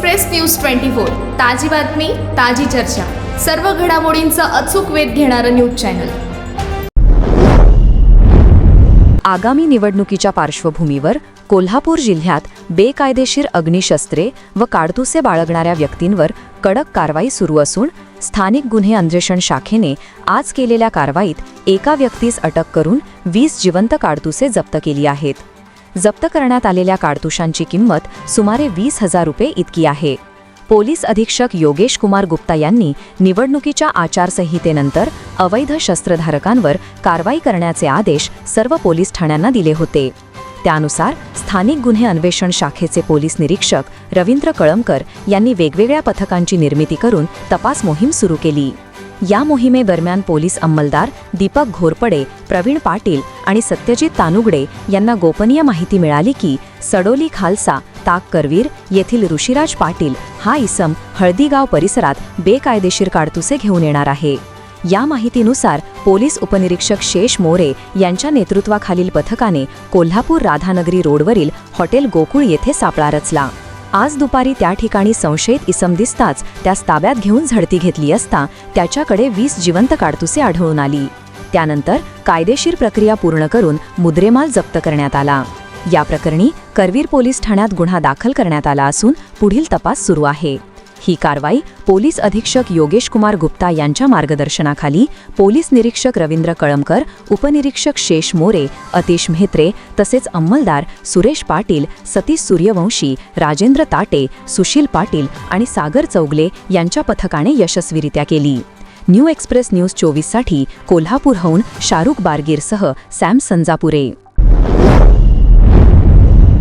Express news twenty four ताजी बातमी ताजी चर्चा. सर्व घडामोडींचा अचूक वेध घेणारं न्यूज चॅनल. आगामी निवडणुकीच्या पार्श्वभूमीवर कोल्हापूर जिल्ह्यात बेकायदेशीर अग्निशस्त्रे व काडतुसे बाळगणाऱ्या व्यक्तींवर कडक कारवाई सुरू असून स्थानिक गुन्हे अन्वेषण शाखेने आज केलेल्या कारवाईत एका व्यक्तीस अटक करून वीस जिवंत काडतुसे जप्त केली आहेत. जप्त करण्यात आलेल्या काडतुशांची किंमत सुमारे वीस हजार रुपये इतकी आहे. पोलीस अधीक्षक योगेश कुमार गुप्ता यांनी निवडणुकीच्या आचारसंहितेनंतर अवैध शस्त्रधारकांवर कारवाई करण्याचे आदेश सर्व पोलीस ठाण्यांना दिले होते. त्यानुसार स्थानिक गुन्हे अन्वेषण शाखेचे पोलीस निरीक्षक रवींद्र कळमकर यांनी वेगवेगळ्या पथकांची निर्मिती करून तपास मोहीम सुरू केली. या मोहिमेदरम्यान पोलीस अंमलदार दीपक घोरपडे प्रवीण पाटील आणि सत्यजित तानुगडे यांना गोपनीय माहिती मिळाली की सडोली खालसा ताक करवीर येथील ऋषिराज पाटील हा इसम हळदीगाव परिसरात बेकायदेशीर काडतुसे घेऊन येणार आहे. या माहितीनुसार पोलीस उपनिरीक्षक शेष मोरे यांच्या नेतृत्वाखालील पथकाने कोल्हापूर राधानगरी रोडवरील हॉटेल गोकुळ येथे सापळा रचला. आज दुपारी त्या ठिकाणी संशयित इसम दिसताच त्यास ताब्यात घेऊन झडती घेतली असता त्याच्याकडे वीस जिवंत काडतुसे आढळून आली. त्यानंतर कायदेशीर प्रक्रिया पूर्ण करून मुद्रेमाल जप्त करण्यात आला. या प्रकरणी करवीर पोलीस ठाण्यात गुन्हा दाखल करण्यात आला असून पुढील तपास सुरू आहे. ही कारवाई पोलीस अधीक्षक योगेश कुमार गुप्ता यांच्या मार्गदर्शनाखाली पोलीस निरीक्षक रवींद्र कळमकर उपनिरीक्षक शेष मोरे अतिश म्हेत्रे तसेच अंमलदार सुरेश पाटील सतीश सूर्यवंशी राजेंद्र ताटे सुशील पाटील आणि सागर चौगले यांच्या पथकाने यशस्वीरित्या केली. न्यू एक्सप्रेस न्यूज चोवीससाठी कोल्हापूरहून शाहरुख बारगीरसह सॅम संजापुरे.